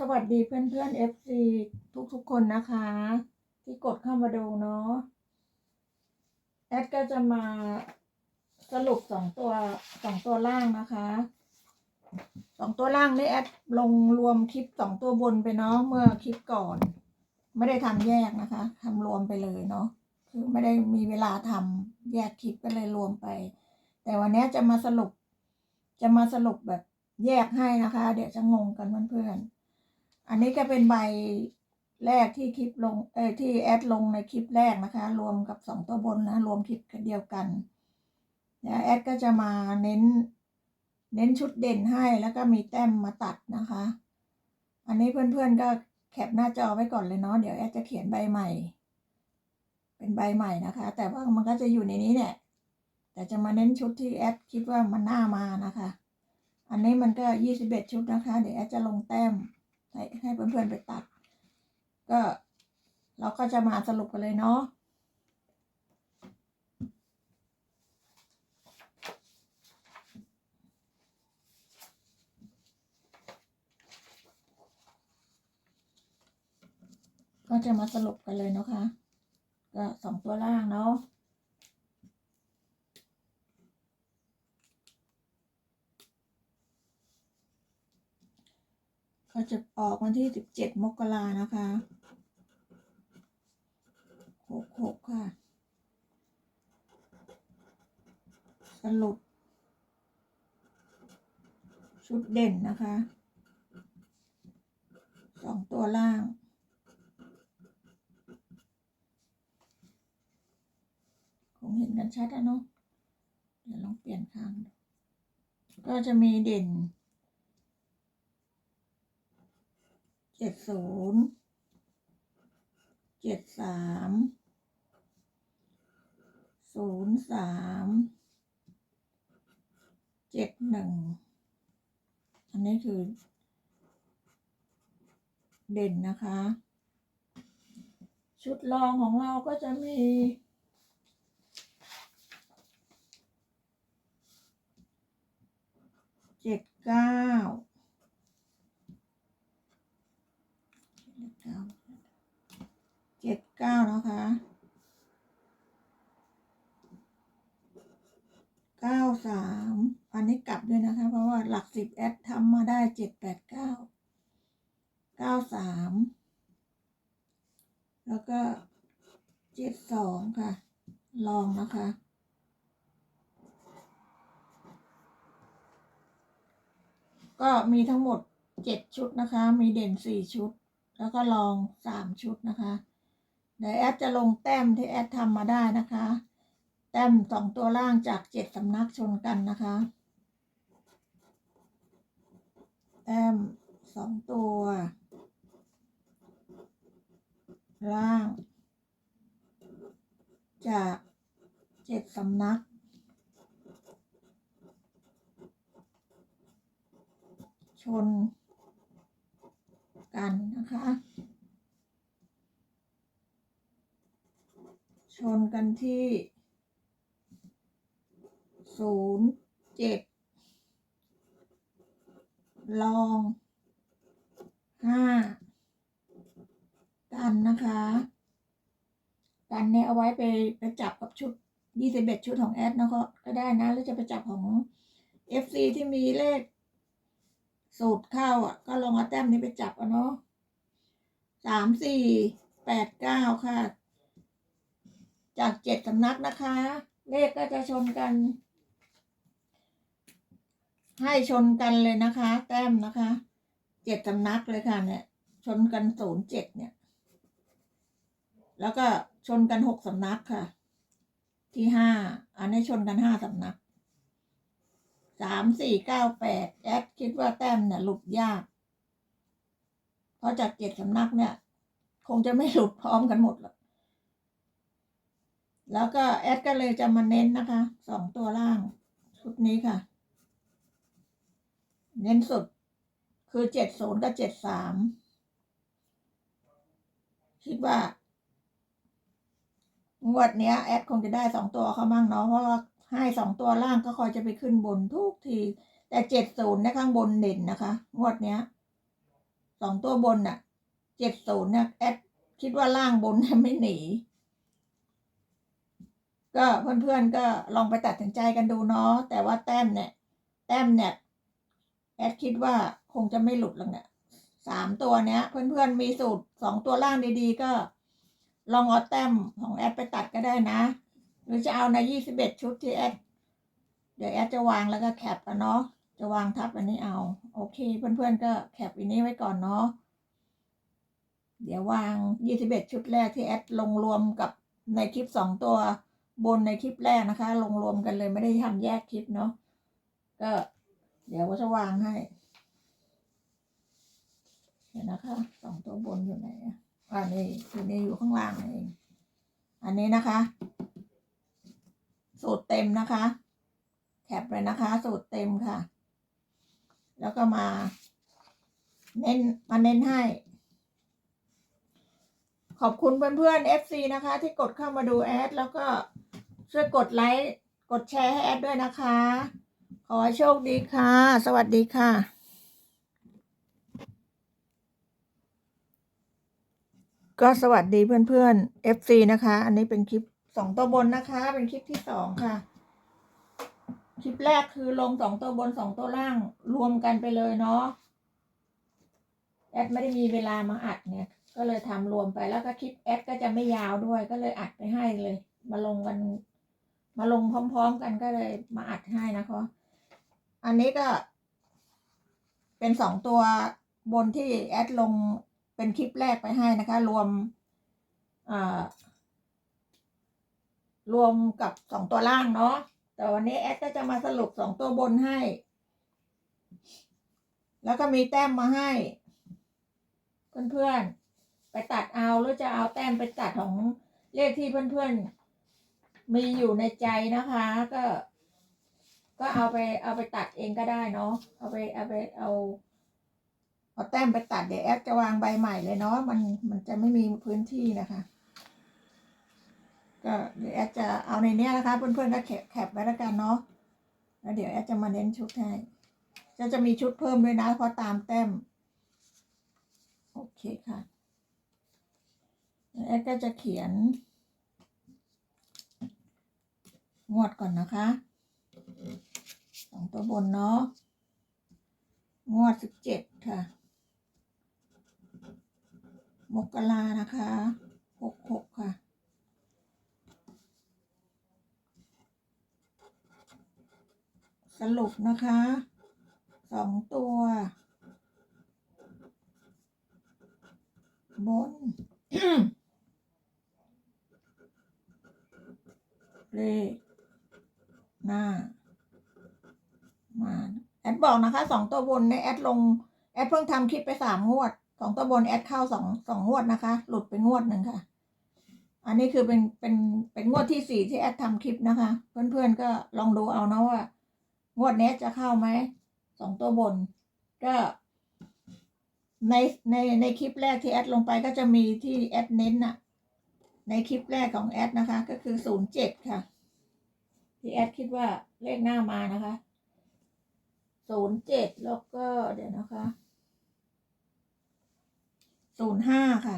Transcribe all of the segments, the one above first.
สวัสดีเพื่อนเพื่อน FC ทุกทุกๆคนนะคะ ที่กดเข้ามาดูเนาะแอดก็จะมาสรุปสองตัวสองตัวล่างนะคะสองตัวล่างนี่แอดลงรวมคลิปสองตัวบนไปเนาะเมื่อคลิปก่อน ไม่ได้ทำแยกนะคะทำรวมไปเลยเนาะคือไม่ได้มีเวลาทำแยกคลิปก็เลยรวมไป แต่วันนี้จะมาสรุป จะมาสรุปแบบแยกให้นะคะ เดี๋ยวจะงงกันเพื่อนๆ อันนี้ก็เป็นใบแรกที่คลิปลงเออที่แอดลงในคลิปแรกนะคะ รวมกับสองตัวบนนะ รวมคลิปเดียวกันเดี๋ยวแอดก็จะมาเน้น เน้นชุดเด่นให้แล้วก็มีแต้มมาตัดนะคะ อันนี้เพื่อนๆก็แคปหน้าจอไว้ก่อนเลยเนาะเดี๋ยวแอดจะเขียนใบใหม่ เป็นใบใหม่นะคะ แต่ว่ามันก็จะอยู่ในนี้เนี่ยแต่จะมาเน้นชุดที่แอดคิดว่ามันน่ามานะคะ อันนี้มันก็ยี่สิบเอ็ดชุดนะคะ เดี๋ยวแอดจะลงแต้ม ให้ให้เพื่อนๆไปตัด ก็เราก็จะมาสรุปกันเลยเนาะก็จะมาสรุปกันเลยเนาะคะ ก็สองตัวล่างเนาะ จะออกวันที่สิบเจ็ดมกรานะคะหกหกค่ะ สรุป ชุดเด่นนะคะสองตัวล่างคงเห็นกันชัดอะเนาะเดี๋ยวลองเปลี่ยนข้างดูก็จะมีเด่น เจ็ดศูนย์เจ็ดสามศูนย์สามเจ็ดหนึ่งอันนี้คือ เด่นนะคะ ชุดรองของเราก็จะมีเจ็ดเก้า เก้านะคะเก้าสามอันนี้กลับด้วยนะคะ เพราะว่าหลักสิบแอดทำมาได้เจ็ดแปดเก้าเก้าสามแล้วก็เจ็ดสองค่ะ ลองนะคะก็มีทั้งหมดเจ็ดชุดนะคะ มีเด่นสี่ชุด แล้วก็ลองสามชุดนะคะ เดี๋ยวแอดจะลงแต้มที่แอดทำมาได้นะคะ แต้มสองตัวล่างจากเจ็ดสำนักชนกันนะคะ แต้มสองตัว ล่าง จากเจ็ดสำนักชนกันนะคะ ชนกันที่ศูนย์เจ็ดลองห้ากันนะคะ กันเนี่ยเอาไว้ไปไปจับกับชุดยี่สิบเอ็ดชุดของแอดนะก็ก็ได้นะ หรือจะไปจับของ FC ที่มีเลข สูตรเข้าอะ ก็ลองเอาแต้มนี้ไปจับเอาเนาะสามสี่แปดเก้าค่ะ จากเจ็ดสำนักนะคะ เลขก็จะชนกัน ให้ชนกันเลยนะคะ แต้มนะคะเจ็ดสำนักเลยค่ะเนี่ย ชนกันศูนย์เจ็ดเนี่ย แล้วก็ชนกันหกสำนักค่ะ ที่ห้าอันนี้ชนกันห้าสำนักสามสี่เก้าแปดแอดคิดว่าแต้มเนี่ยหลุดยาก เพราะจากเจ็ดสำนักเนี่ย คงจะไม่หลุดพร้อมกันหมดหรอก แล้วก็แอดก็เลยจะมาเน้นนะคะสองตัวล่างชุดนี้ค่ะ เน้นสุดคือเจ็ดศูนย์กับเจ็ดสามคิดว่างวดเนี้ยแอดคงจะได้สองตัวเขามั่งเนาะเพราะว่าให้สองตัวล่างก็คอยจะไปขึ้นบนทุกที แต่เจ็ดศูนย์ในข้างบนเด่นนะคะ งวดเนี้ยสองตัวบนน่ะเจ็ดศูนย์เนี่ยแอดคิดว่าล่างบนไม่หนี ก็เพื่อนๆก็ลองไปตัดสินใจกันดูเนาะแต่ว่าแต้มเนี่ย แต้มเนี่ยแอดคิดว่าคงจะไม่หลุดหรอกเนี่ยสามตัวเนี้ย เพื่อนๆมีสูตรสองตัวล่างดีๆ ก็ ลองเอาแต้มของแอดไปตัดก็ได้นะ หรือจะเอาในยี่สิบเอ็ดชุดที่แอดเดี๋ยวแอดจะวางแล้วก็แคปกันเนาะจะวางทับอันนี้เอา โอเค เพื่อนๆก็แคปอันนี้ไว้ก่อนเนาะเดี๋ยววางยี่สิบเอ็ดชุดแรกที่แอดลงรวมกับในคลิปสองตัว บนในคลิปแรกนะคะ ลงรวมกันเลยไม่ได้ทำแยกคลิปเนาะก็ เดี๋ยวก็จะวางให้เห็นนะคะสองตัวบนอยู่ไหนอะอ่านี่อยู่นี่อยู่ข้างล่างเองอันนี้นะคะ สูตรเต็มนะคะแคปเลยนะคะ สูตรเต็มค่ะ แล้วก็มา เน้นมาเน้นให้ ขอบคุณเพื่อนๆ FC นะคะ ที่กดเข้ามาดูแอดแล้วก็ ช่วยกดไลค์กดแชร์ให้แอดด้วยนะคะ ขอให้โชคดีค่ะ สวัสดีค่ะก็สวัสดีเพื่อนๆ FC นะคะ อันนี้เป็นคลิปสองตัวบนนะคะ เป็นคลิปที่สองค่ะ คลิปแรกคือลงสองตัวบนสองตัวล่างรวมกันไปเลยเนาะ แอดไม่ได้มีเวลามาอัดเนี่ย ก็เลยทำรวมไปแล้วก็คลิปแอดก็จะไม่ยาวด้วย ก็เลยอัดไปให้เลย มาลงกัน มาลงพร้อมๆกันก็เลยมาอัดให้นะคะ อันนี้ก็ เป็นสองตัวบนที่แอดลงเป็นคลิปแรกไปให้นะคะ รวมรวมกับสองตัวล่างเนาะ แต่วันนี้แอดก็จะมาสรุปสองตัวบนให้ แล้วก็มีแต้มมาให้ เพื่อนๆ ไปตัดเอาหรือจะเอาแต้มไปตัดของเลขที่เพื่อนๆ มีอยู่ในใจนะคะ ก็ ก็เอาไปเอาไปตัดเองก็ได้เนาะเอาไปเอาไปเอาเอาแต้มไปตัดเดี๋ยวแอดจะวางใบใหม่เลยเนาะมันมันจะไม่มีพื้นที่นะคะ ก็เดี๋ยวแอดจะเอาในเนี้ยนะคะ เพื่อนๆก็แคปแคปไว้แล้วกันเนาะแล้วเดี๋ยวแอดจะมาเน้นชุดให้จะจะมีชุดเพิ่มด้วยนะเพราะตามแต้มโอเคค่ะแอดก็จะเขียน งวดก่อนนะคะสองตัวบนเนาะงวดสิบเจ็ดค่ะ มกรานะคะหกหกค่ะ สรุปนะคะสองตัว บน เลข หน้า มาแอดบอกนะคะสองตัวบนในแอดลง แอดเพิ่งทำคลิปไปสามงวดสองตัวบนแอดเข้าสองสองงวดนะคะ หลุดไปงวดหนึ่งค่ะ อันนี้คือเป็นเป็นเป็นงวดที่สี่ที่แอดทำคลิปนะคะ เพื่อนๆก็ลองดูเอานะว่า งวดนี้จะเข้าไหมสองตัวบน ก็ในในในคลิปแรกที่แอดลงไปก็จะมีที่แอดเน้นน่ะในคลิปแรกของแอดนะคะ ก็คือศูนย์เจ็ดค่ะ ที่แอดคิดว่าเลขหน้ามานะคะศูนย์เจ็ดแล้วก็เดี๋ยวนะคะศูนย์ห้าค่ะ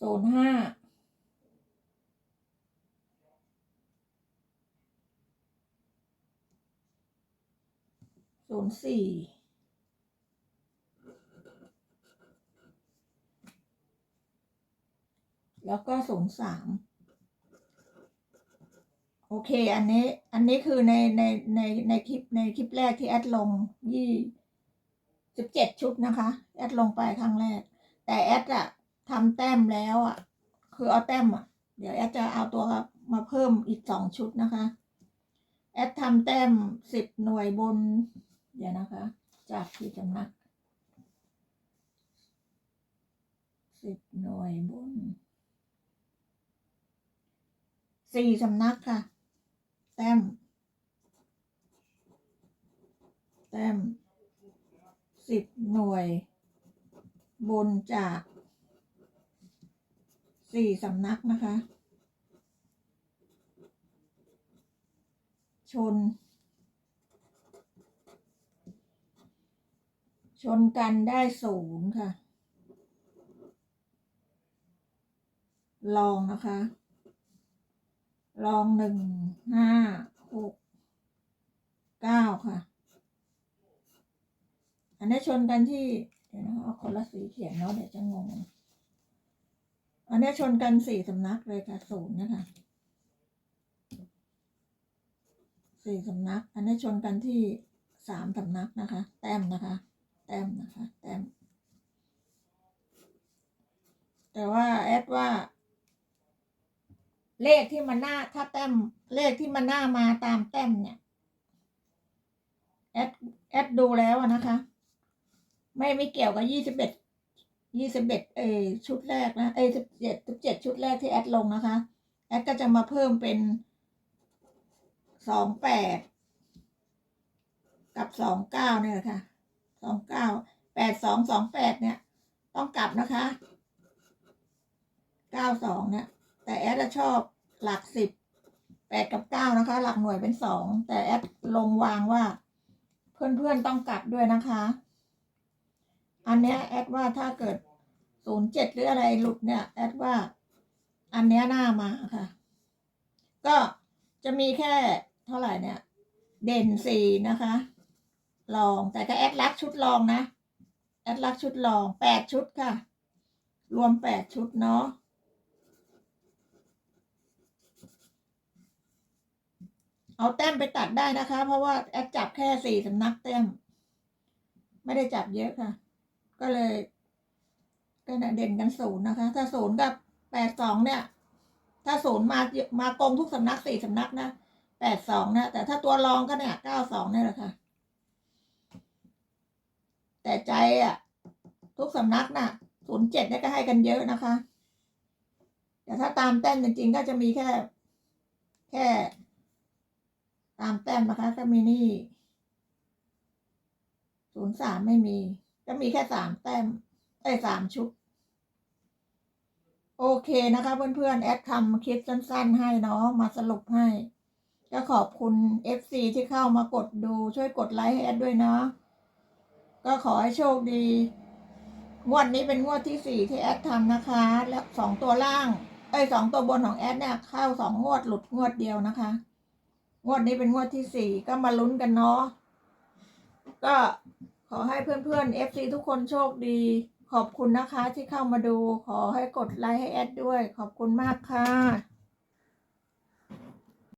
ศูนย์ห้าศูนย์สี่แล้วก็ศูนย์สาม โอเค อันนี้ อันนี้คือในในในในคลิปในคลิปแรกที่แอดลงยี่สิบเจ็ดชุดนะคะ แอดลงไปครั้งแรก แต่แอดอะทำแต้มแล้วอะคือเอาแต้มอะเดี๋ยวแอดจะเอาตัวมาเพิ่มอีกสองชุดนะคะ แอดทำแต้มสิบหน่วยบน เดี๋ยวนะคะ จากที่จำนักสิบหน่วยบนสี่สำนักค่ะ แต้ม แต้มสิบหน่วย บนจากสี่สำนักนะคะ ชน ชนกันได้ศูนย์ค่ะ ลองนะคะ ลองหนึ่งห้าหกเก้าค่ะ อันนี้ชนกันที่ เดี๋ยวนะคะเอาคนละสีเขียนเนาะเดี๋ยวจะงง อันนี้ชนกันสี่สำนักเลยค่ะศูนย์นะคะสี่สำนัก อันนี้ชนกันที่สามสำนักนะคะ แต้มนะคะ แต้มนะคะ แต้ม แต่ว่าแอดว่า เลขที่มันหน้าถ้าแต้มเลขที่มันหน้ามาตามแต้มเนี่ยแอดแอดดูแล้วอะนะคะ ไม่ไม่เกี่ยวกับยี่สิบเอ็ดยี่สิบเอ็ดเออชุดแรกนะเอสิบเจ็ดสิบเจ็ดชุดแรกที่แอดลงนะคะ แอดก็จะมาเพิ่มเป็นสองแปดกับสองเก้าเนี่ยค่ะสองเก้าแปดสองสองแปดเนี่ย ต้องกลับนะคะเก้าสองเนี่ย แต่แอดอะชอบหลักสิบแปดกับเก้านะคะ หลักหน่วยเป็นสองแต่แอดลงวางว่า เพื่อนๆต้องกลับด้วยนะคะ อันเนี้ยแอดว่าถ้าเกิดศูนย์เจ็ดหรืออะไรหลุดเนี่ยแอดว่า อันเนี้ยน่ามาค่ะ ก็จะมีแค่เท่าไหร่เนี่ย เด่นสี่นะคะ ลองแต่ก็แอดรักชุดลองนะ แอดรักชุดลองแปดชุดค่ะ รวมแปดชุดเนาะ เอาแต้มไปตัดได้นะคะ เพราะว่าแอดจับแค่สี่สำนักแต้ม ไม่ได้จับเยอะค่ะ ก็เลย ก็เนี่ยเด่นกันศูนย์นะคะ ถ้าศูนย์กับแปดสองเนี่ย ถ้าศูนย์มามากงทุกสำนักสี่สำนักนะแปดสองนะ แต่ถ้าตัวรองก็เนี่ยเก้าสองนี่แหละค่ะ แต่ใจอะ ทุกสำนักน่ะศูนย์เจ็ดเนี่ยก็ให้กันเยอะนะคะ แต่ถ้าตามแต้มจริงๆก็จะมีแค่ แค่ ตามแต้มนะคะก็มีนี่ศูนย์สามไม่มี ก็มีแค่สามแต้มไอ้สามชุด โอเคนะคะเพื่อนๆ แอดทำคลิปสั้นๆ ให้เนาะมาสรุปให้ ก็ขอบคุณ FC ที่เข้ามากดดูช่วยกดไลค์ให้แอดด้วยนะก็ขอให้โชคดี งวดนี้เป็นงวดที่สี่ที่แอดทำนะคะ แล้วสองตัวล่าง เอ้ยสองตัวบนของแอดเนี่ยเข้าสองงวดหลุดงวดเดียวนะคะ งวดนี้เป็นงวดที่สี่ก็มาลุ้นกันเนาะก็ขอให้เพื่อนๆ FC ทุกคนโชคดี ขอบคุณนะคะที่เข้ามาดู ขอให้กดไลค์ให้แอดด้วย ขอบคุณมากค่ะ